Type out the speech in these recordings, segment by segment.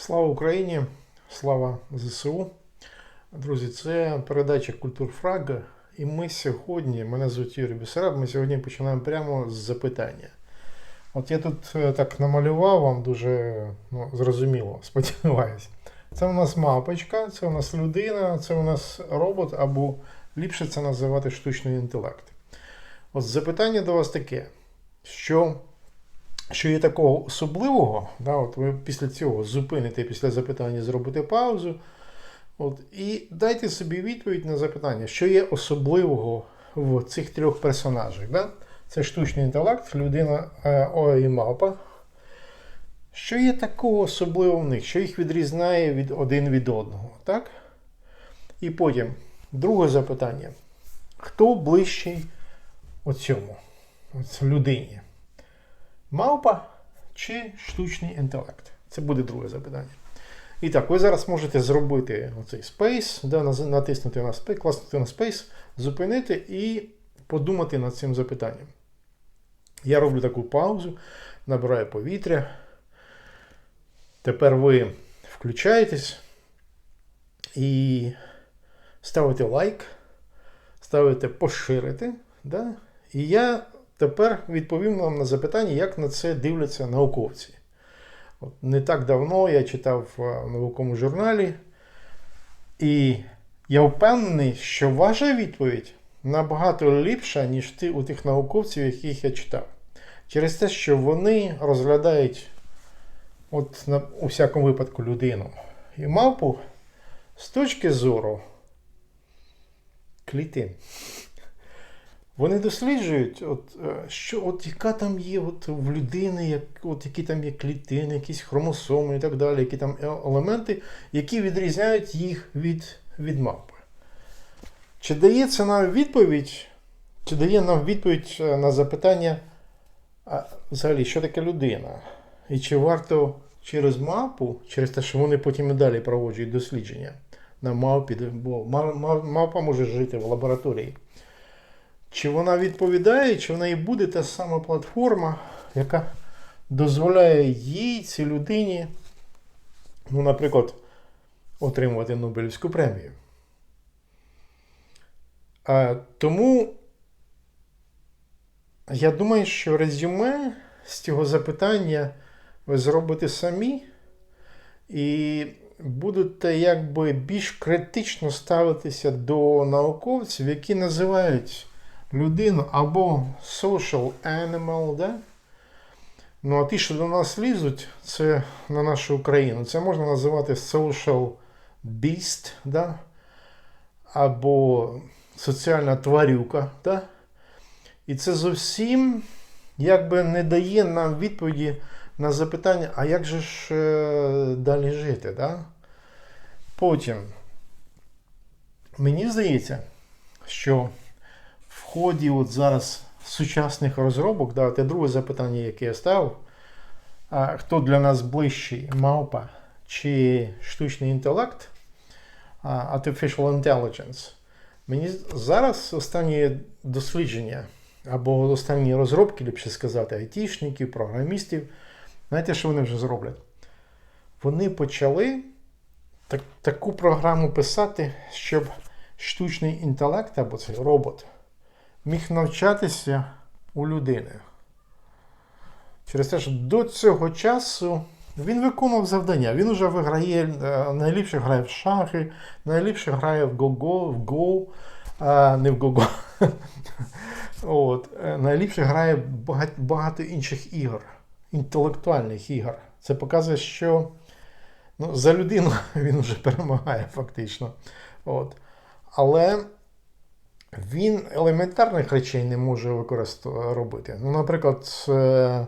Слава Україні! Слава ЗСУ! Друзі, це передача Культурфраг. І ми сьогодні, мене звуть Юрій Бісараб, ми сьогодні починаємо прямо з запитання. От я тут е, так намалював вам дуже ну, зрозуміло, сподіваюся. Це у нас мапочка, це у нас людина, це у нас робот, або ліпше це називати штучний інтелект. От запитання до вас таке, що що є такого особливого, да, от ви після цього зупините після запитання, зробите паузу. От, і дайте собі відповідь на запитання, що є особливого в цих трьох персонажах. Да? Це штучний інтелект, людина е, О і мапа. Що є такого особливого в них, що їх відрізняє від один від одного. так? І потім друге запитання. Хто ближчий оцьому, оцій людині? Мавпа чи штучний інтелект? Це буде друге запитання. І так, ви зараз можете зробити оцей Space, да, натиснути на Space, класнути на Space, зупинити і подумати над цим запитанням. Я роблю таку паузу, набираю повітря. Тепер ви включаєтесь і ставите лайк, ставите поширити. Да? І я тепер відповім вам на запитання, як на це дивляться науковці. От не так давно я читав е, в науковому журналі, і я впевнений, що ваша відповідь набагато ліпша, ніж ти у тих науковців, яких я читав. Через те, що вони розглядають, от на, у всякому випадку, людину і мавпу з точки зору клітин. Вони досліджують, от, е, що, от яка там є от, в людини, як, от, які там є клітини, якісь хромосоми і так далі, які там е- елементи, які відрізняють їх від, від мавпи. Чи дає це нам відповідь, чи дає нам відповідь е, на запитання, а, взагалі, що таке людина? І чи варто через мапу, через те, що вони потім і далі проводжують дослідження на мавпі, бо ма- ма- може жити в лабораторії. Чи вона відповідає, чи в неї буде та сама платформа, яка дозволяє їй, цій людині, ну, наприклад, отримувати Нобелівську премію. А, тому я думаю, що резюме з цього запитання ви зробите самі і будете якби більш критично ставитися до науковців, які називають людину або social animal, да? Ну, а ті, що до нас лізуть, це на нашу Україну. Це можна називати social beast, да? або соціальна тварюка. Да? І це зовсім якби не дає нам відповіді на запитання, а як же ж е, далі жити? Да? Потім, мені здається, що ході от зараз сучасних розробок, да, те друге запитання, яке я ставив, а хто для нас ближчий, мавпа чи штучний інтелект, Artificial Intelligence. Мені зараз останні дослідження або останні розробки, ліпше сказати, айтішників, програмістів, знаєте, що вони вже зроблять? Вони почали так, таку програму писати, щоб штучний інтелект або цей робот міг навчатися у людини. Через те, що до цього часу він виконував завдання. Він вже виграє, е, найліпше грає в шахи, найліпше грає в го-го, в Go, а не в го-го. От, е, найліпше грає багато інших ігор, інтелектуальних ігор. Це показує, що ну, за людину він вже перемагає фактично. От. Але він елементарних речей не може використовувати робити. Ну, наприклад, е,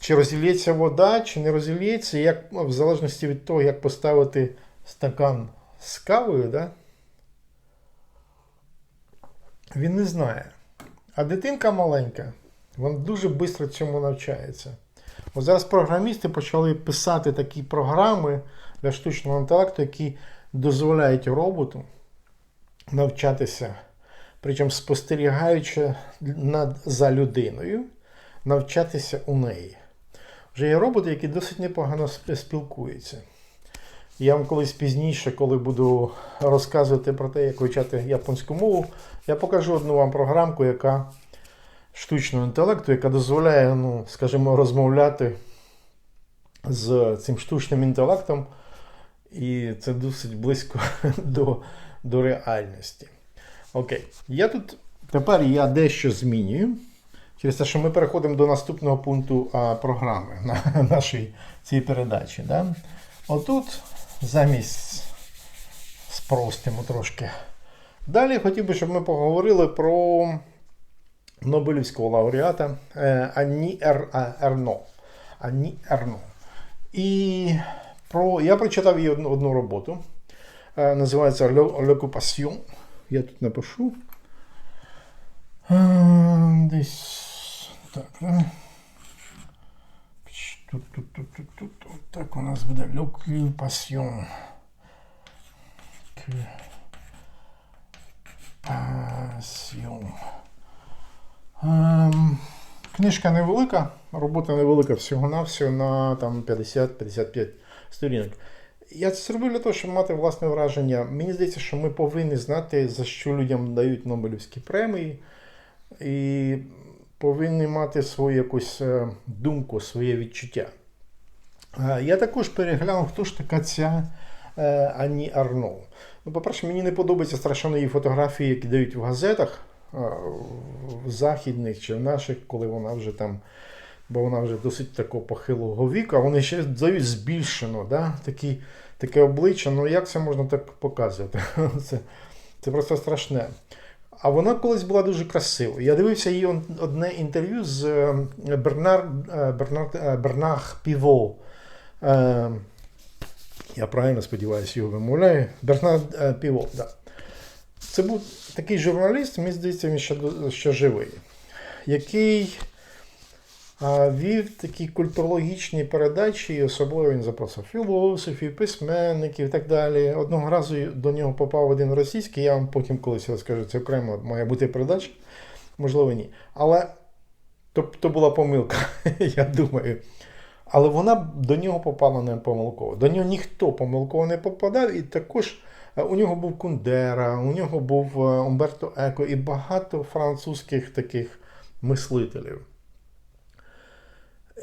чи розілється вода, чи не розілється, як, ну, в залежності від того, як поставити стакан з кавою, да? він не знає. А дитинка маленька, вона дуже швидко цьому навчається. От зараз програмісти почали писати такі програми для штучного інтелекту, які дозволяють роботу навчатися, причому спостерігаючи над, за людиною, навчатися у неї. вже є роботи, які досить непогано спілкуються. Я вам колись пізніше, коли буду розказувати про те, як вивчати японську мову, я покажу одну вам програмку, яка штучного інтелекту, яка дозволяє, ну, скажімо, розмовляти з цим штучним інтелектом, і це досить близько до, до реальності. Окей, я тут тепер я дещо змінюю. Через те, що ми переходимо до наступного пункту а, програми на нашій цій передачі. Да? Отут замість спростимо трошки. Далі хотів би, щоб ми поговорили про Нобелівського лауреата е, Анні Ер, Ерно. Анні Ерно. І про, я прочитав її одну, одну роботу. Е, називається L'Occupation. Я тут напишу. Е, Десь так, да? Тут, тут, тут, тут, тут, тут. Так у нас буде L'Occupation. Occupation. Ем, Книжка невелика, робота невелика всього-навсього на там 50-55 сторінок. Я це зробив для того, щоб мати власне враження. Мені здається, що ми повинні знати, за що людям дають Нобелівські премії, і повинні мати свою якусь е, думку, своє відчуття. Е, Я також переглянув, хто ж така ця е, Ані Арно. Ну, по-перше, мені не подобаються страшенно її фотографії, які дають в газетах в західних чи в наших, коли вона вже там, бо вона вже досить такого похилого віку, а вони ще збільшено, да? Такі, таке обличчя. Ну як це можна так показувати? Це, це просто страшне. А вона колись була дуже красивою. Я дивився її одне інтерв'ю з е, Бернар, е, Бернар, е, Бернах Піво. Я правильно сподіваюся, його вимовляю. Бернард е, Піво, да. Це був такий журналіст, мені здається, він ще, ще живий, який вів такі культурологічні передачі, особливо він запросив філософів, письменників і так далі. Одного разу до нього попав один російський, я вам потім колись розкажу, це окремо має бути передача, можливо, ні. Але то, то була помилка, я думаю. Але вона до нього попала не помилково. До нього ніхто помилково не попадав, і також е, у нього був Кундера, у нього був е, Умберто Еко і багато французьких таких мислителів.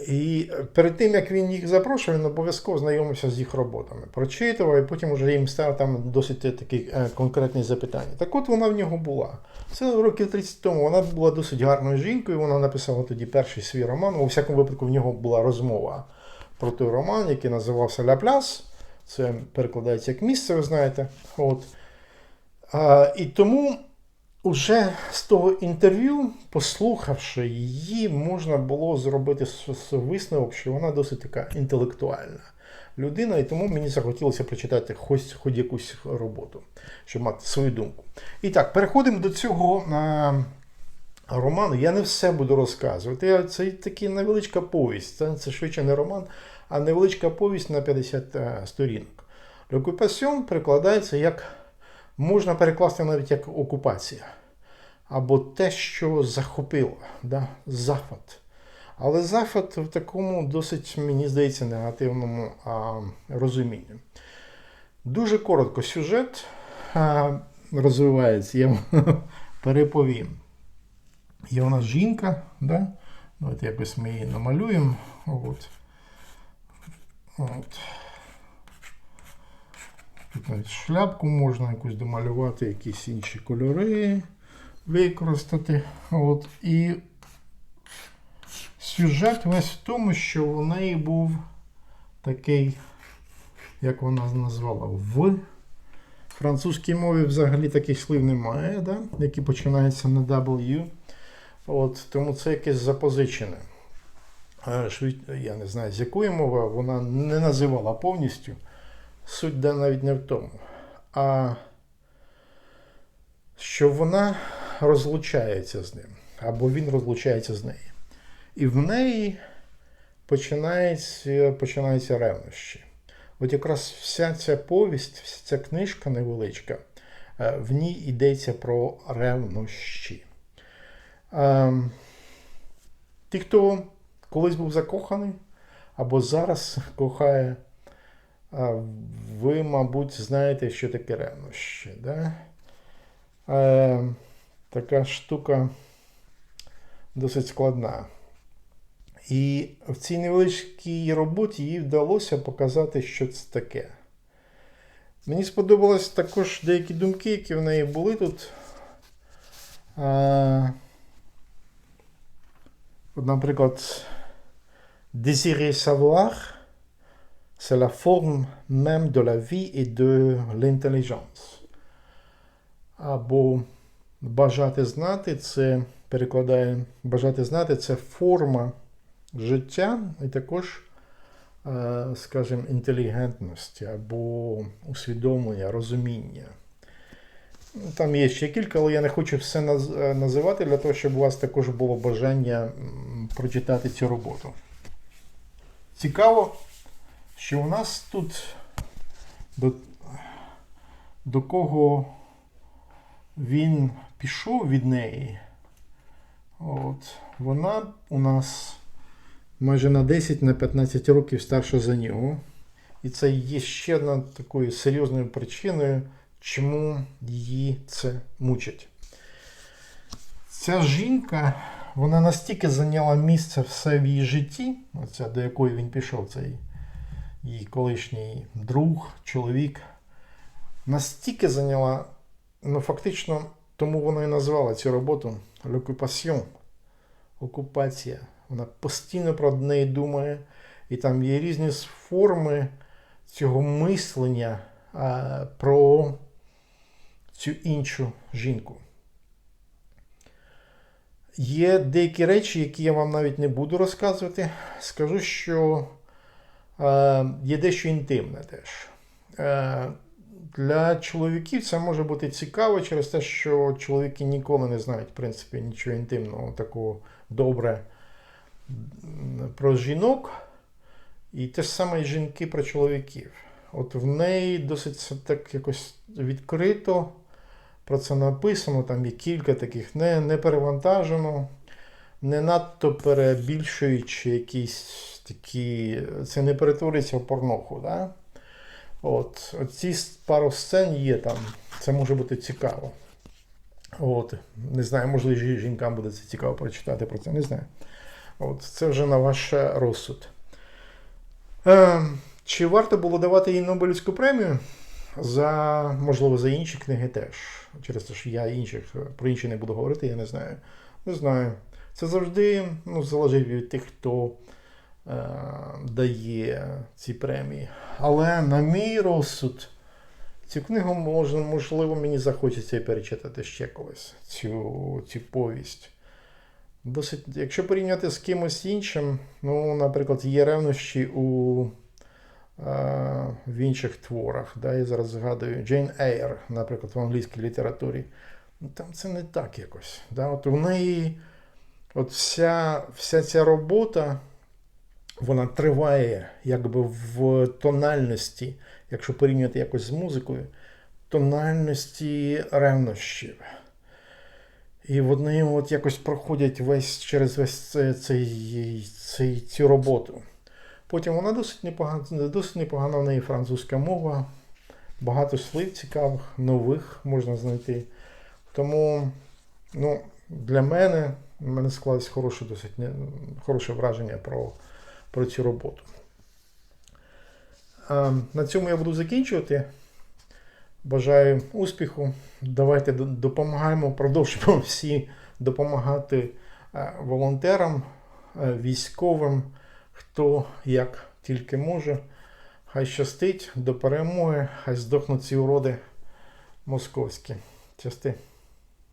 І перед тим, як він їх запрошував, він обов'язково знайомився з їх роботами, прочитував, і потім вже їм став там досить такі е, конкретні запитання. Так от вона в нього була. Це років 30 тому вона була досить гарною жінкою. Вона написала тоді перший свій роман. У всякому випадку в нього була розмова про той роман, який називався Ля Пляс. Це перекладається як місце, ви знаєте. От. А, і тому уже з того інтерв'ю, послухавши її, можна було зробити висновок, що вона досить така інтелектуальна людина, і тому мені захотілося прочитати хоч, хоч якусь роботу, щоб мати свою думку. І так, переходимо до цього е, роману. Я не все буду розказувати. Це така невеличка повість. Це, це швидше не роман, а невеличка повість на 50 е, сторінок. L'occupation перекладається як можна перекласти навіть як окупація. Або те, що захопило, да? захват. Але захват в такому досить, мені здається, негативному а, розумінні. Дуже коротко сюжет а, розвивається, я вам переповім. Є у нас жінка, да? Давайте якось ми її намалюємо. От. От. Шляпку можна якусь домалювати, якісь інші кольори використати. От. І сюжет весь в тому, що в неї був такий, як вона назвала, в французькій мові взагалі таких слів немає, да? які починаються на W. От, тому це якесь запозичене. Е, Я не знаю, з якої мови вона не називала повністю. Суть де навіть не в тому. А що вона розлучається з ним, або він розлучається з нею. І в неї починається, починаються ревнощі. От якраз вся ця повість, вся ця книжка невеличка, е, в ній йдеться про ревнощі. Ем, Ті, хто колись був закоханий, або зараз кохає, ви, мабуть, знаєте, що таке ревнощі. Да? Е, така штука досить складна. І в цій невеличкій роботі їй вдалося показати, що це таке. Мені сподобались також деякі думки, які в неї були тут. От, наприклад, désirer savoir, c'est la forme même de la vie et de l'intelligence. Або бажати знати це перекладає бажати знати це форма життя і також, е, скажімо, інтелігентності або усвідомлення, розуміння. Там є ще кілька, але я не хочу все е, називати для того, щоб у вас також було бажання прочитати цю роботу. Цікаво, що у нас тут до, до кого він пішов від неї. От, вона у нас майже на 10 на 15 років старша за нього. І це є ще одна такою серйозною причиною, чому її це мучить. Ця жінка, вона настільки зайняла місце все в її житті, оця, до якої він пішов, цей її колишній друг, чоловік, настільки зайняла, ну фактично, тому вона і назвала цю роботу L'occupation, окупація. Вона постійно про неї думає, і там є різні форми цього мислення а, про цю іншу жінку. Є деякі речі, які я вам навіть не буду розказувати. Скажу, що є дещо інтимне теж. Е, для чоловіків це може бути цікаво через те, що чоловіки ніколи не знають, в принципі, нічого інтимного, такого добре про жінок. І те ж саме і жінки про чоловіків. От в неї досить так якось відкрито. Про це написано, там є кілька таких, не, не перевантажено, не надто перебільшуючи якісь такі. Це не перетворюється в порноху. Да? От, ці пару сцен є там, це може бути цікаво. От, не знаю, можливо, жінкам буде це цікаво прочитати про це, не знаю. От, це вже на ваш розсуд. Е, чи варто було давати їй Нобелівську премію? За, можливо, за інші книги теж. Через те, що я інших про інші не буду говорити, я не знаю. Не знаю. Це завжди ну, залежить від тих, хто дає ці премії. Але на мій розсуд, цю книгу можна, можливо, мені захочеться і перечитати ще колись цю, цю повість. Досить, якщо порівняти з кимось іншим, ну, наприклад, є ревнощі у е, в інших творах. Да, я зараз згадую Джейн Ейр, наприклад, в англійській літературі. Ну, Там це не так якось. Да? От у неї от вся, вся ця робота вона триває якби в тональності, якщо порівняти якось з музикою, тональності ревнощів. І вони от якось проходять весь через весь цей, цей, цей, цю роботу. Потім вона досить непогана, досить непогана в неї французька мова, багато слів цікавих, нових можна знайти. Тому ну, для мене, в мене склалось хороше, досить хороше враження про, про цю роботу. На цьому я буду закінчувати. Бажаю успіху. Давайте допомагаємо, продовжуємо всі допомагати е, волонтерам, е, військовим, хто як тільки може. Хай щастить до перемоги, хай здохнуть ці уроди московські. Щасти.